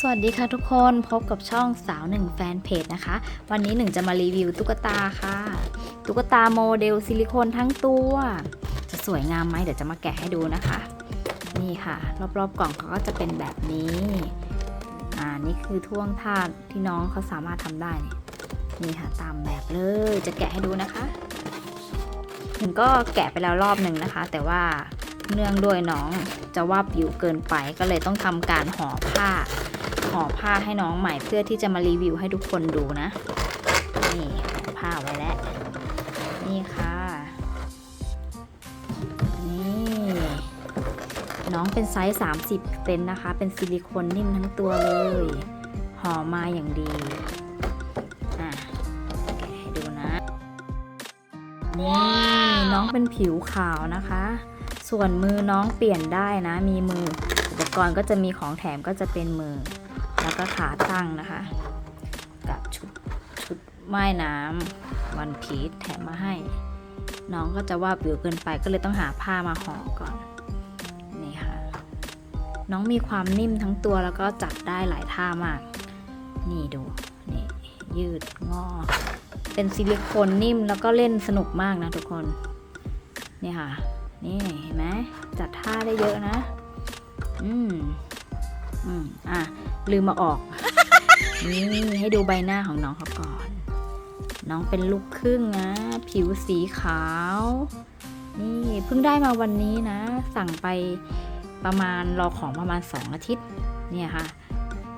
สวัสดีค่ะทุกคนพบกับช่องสาวหนึ่งแฟนเพจนะคะ วันนี้หนึ่งจะมารีวิวตุ๊กตาค่ะ ตุ๊กตาโมเดลซิลิโคนทั้งตัว จะสวยงามไหมเดี๋ยวจะมาแกะให้ดูนะคะ นี่ค่ะ รอบๆกล่องเขาก็จะเป็นแบบนี้อ่านี่คือท่วงท่าที่น้องเขาสามารถทำได้นี่นี่ค่ะตามแบบเลยจะแกะให้ดูนะคะหนึ่งก็แกะไปแล้วรอบหนึ่งนะคะ แต่ว่า เนื่องด้วยน้องจะว่าบอยู่เกินไปก็เลยต้องทำการห่อผ้าห่อผ้าให้น้องใหม่เพื่อที่จะมารีวิวให้ทุกคนดูนะ นี่ห่อผ้าไว้แล้ว นี่ค่ะ นี่ น้องเป็นไซส์ 30เซนนะคะ เป็นซิลิโคนนิ่มทั้งตัวเลย ห่อมาอย่างดีอะแกให้ดูนะ นี่ น้องเป็นผิวขาวนะคะ ส่วนมือน้องเปลี่ยนได้นะ มีมืออุปกรณ์ก็จะมีของแถมก็จะเป็นมือ แล้วก็ขาตั้งนะคะ กับชุดชุดว่ายน้ำวันพีชแถมมาให้ น้องก็จะว่าบิวเกินไปก็เลยต้องหาผ้ามาห่อก่อนนี่ค่ะ น้องมีความนิ่มทั้งตัวแล้วก็จัดได้หลายท่ามาก นี่ดูนี่ยืดงอ เป็นซิลิโคนนิ่มแล้วก็เล่นสนุกมากนะทุกคนนี่ค่ะ นี่เห็น ไหมจัดท่าได้เยอะนะ อืม อืม อะ ลืมมาออก นี่ให้ดูใบหน้าของน้องเขาก่อน น้องเป็นลูกครึ่งนะ ผิวสีขาว นี่เพิ่งได้มาวันนี้นะ สั่งไปประมาณรอของประมาณ 2 อาทิตย์ เนี่ยค่ะ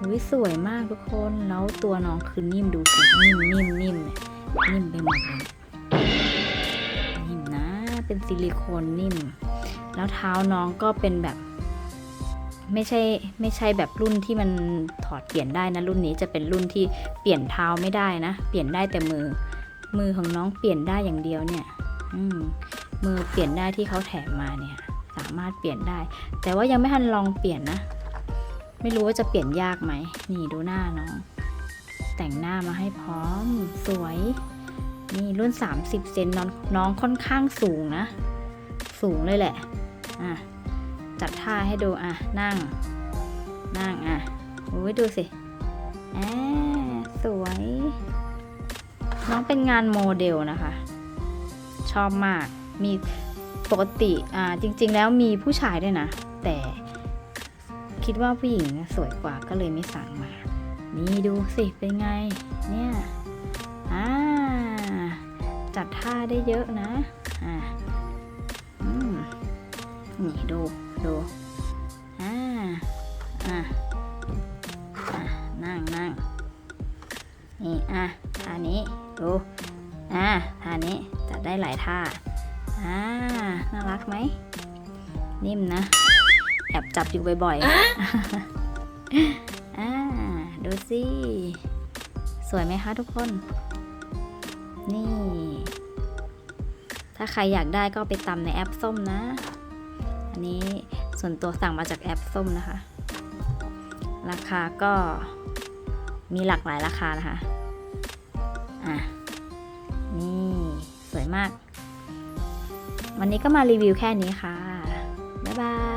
อุ้ยสวยมากทุกคน แล้วตัวน้องคือนิ่มดูสินิ่มนิ่มนิ่มเนี่ยนิ่มไปหมดเลยนิ่มนะ เป็นซิลิโคนนิ่ม แล้วเท้าน้องก็เป็นแบบ ไม่ใช่ไม่ใช่แบบรุ่นที่มันถอดเปลี่ยนได้นะรุ่นนี้จะเป็นรุ่นที่เปลี่ยนเท้าไม่ได้นะ เปลี่ยนได้แต่มือ มือของน้องเปลี่ยนได้อย่างเดียวเนี่ยมมือเปลี่ยนได้ที่เขาแถมมาเนี่ย สามารถเปลี่ยนได้ แต่ว่ายังไม่ทันลองเปลี่ยนนะ ไม่รู้ว่าจะเปลี่ยนยากไหมนี่ดูหน้าน้อง แต่งหน้ามาให้พร้อมสวย นี่รุ่น 30 เซนน้องน้องค่อนข้างสูงนะ สูงเลยแหละ อะจัดท่าให้ดูอะนั่ง นั่งอะโอ้ยดูสิแอสวย น้องเป็นงานโมเดลนะคะ ชอบมาก มีปกติอ่าจริง ๆ แล้วมีผู้ชายด้วยนะ แต่คิดว่าผู้หญิงสวยกว่าก็เลยไม่สั่งมา นี่ดูสิเป็นไง เนี่ยอ่าจัดท่าได้เยอะนะอ่า นี่ดูดูอ่าอ่าอ่านั่งนั่งนี่อะท่านี้ดูอ่าท่านี้จัดได้หลายท่าอ่าน่ารักไหมนิ่มนะแอบจับอยู่บ่อยๆอ่าดูสิสวยไหมคะทุกคน นี่ ถ้าใครอยากได้ก็ไปตำในแอปส้มนะ อันนี้ส่วนตัวสั่งมาจากแอปส้มนะคะ ราคาก็มีหลากหลายราคานะคะ อะ นี่สวยมาก วันนี้ก็มารีวิวแค่นี้ค่ะ บ๊ายบาย